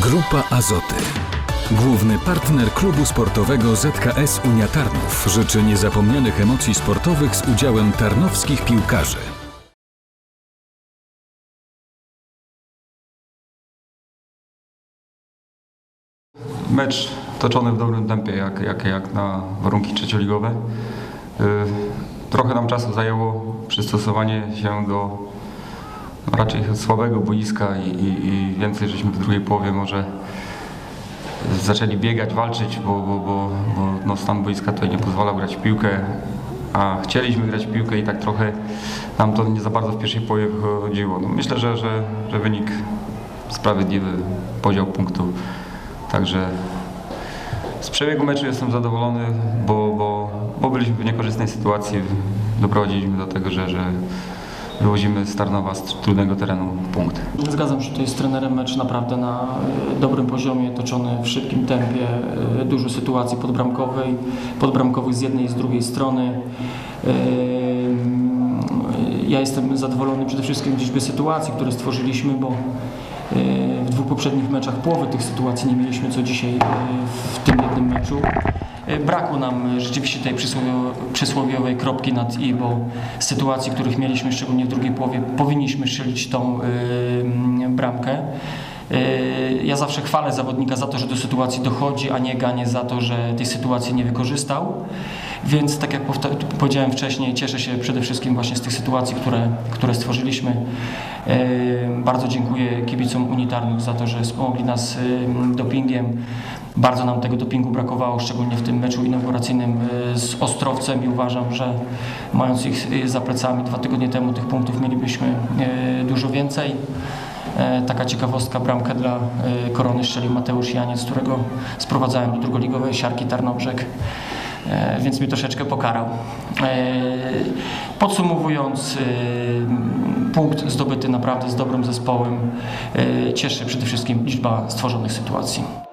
Grupa Azoty. Główny partner klubu sportowego ZKS Unia Tarnów życzy niezapomnianych emocji sportowych z udziałem tarnowskich piłkarzy. Mecz toczony w dobrym tempie, jak, jak, jak na warunki trzecioligowe. Y, Trochę nam czasu zajęło przystosowanie się do raczej słabego boiska i, i, i więcej żeśmy w drugiej połowie może zaczęli biegać, walczyć, bo, bo, bo, bo no stan boiska tutaj nie pozwalał grać w piłkę, a chcieliśmy grać w piłkę i tak trochę nam to nie za bardzo w pierwszej połowie wychodziło. No myślę, że, że, że wynik sprawiedliwy, podział punktów. Także z przebiegu meczu jestem zadowolony, bo, bo, bo byliśmy w niekorzystnej sytuacji. Doprowadziliśmy do tego, że, że wywozimy z Tarnowa z trudnego terenu punkt. Zgadzam się tutaj z trenerem, mecz naprawdę na e, dobrym poziomie, toczony w szybkim tempie, e, dużo sytuacji podbramkowej, podbramkowych z jednej i z drugiej strony. E, Ja jestem zadowolony przede wszystkim z liczby sytuacji, które stworzyliśmy, bo w dwóch poprzednich meczach połowy tych sytuacji nie mieliśmy, co dzisiaj e, w tym jednym meczu. E, Brakło nam rzeczywiście tej przysłowio- przysłowiowej kropki nad i, bo sytuacji, których mieliśmy, szczególnie w drugiej połowie, powinniśmy strzelić tą bramkę. Ja zawsze chwalę zawodnika za to, że do sytuacji dochodzi, a nie ganię za to, że tej sytuacji nie wykorzystał. Więc tak jak powiedziałem wcześniej, cieszę się przede wszystkim właśnie z tych sytuacji, które, które stworzyliśmy. Bardzo dziękuję kibicom unitarnych za to, że wspomogli nas dopingiem. Bardzo nam tego dopingu brakowało, szczególnie w tym meczu inauguracyjnym y, z Ostrowcem i uważam, że mając ich y, za plecami dwa tygodnie temu tych punktów mielibyśmy y, dużo więcej. E, Taka ciekawostka, bramkę dla y, Korony strzelił Mateusz Janiec, którego sprowadzałem do drugoligowej siarki Tarnobrzeg, e, więc mi troszeczkę pokarał. E, Podsumowując, punkt zdobyty naprawdę z dobrym zespołem. E, Cieszy przede wszystkim liczba stworzonych sytuacji.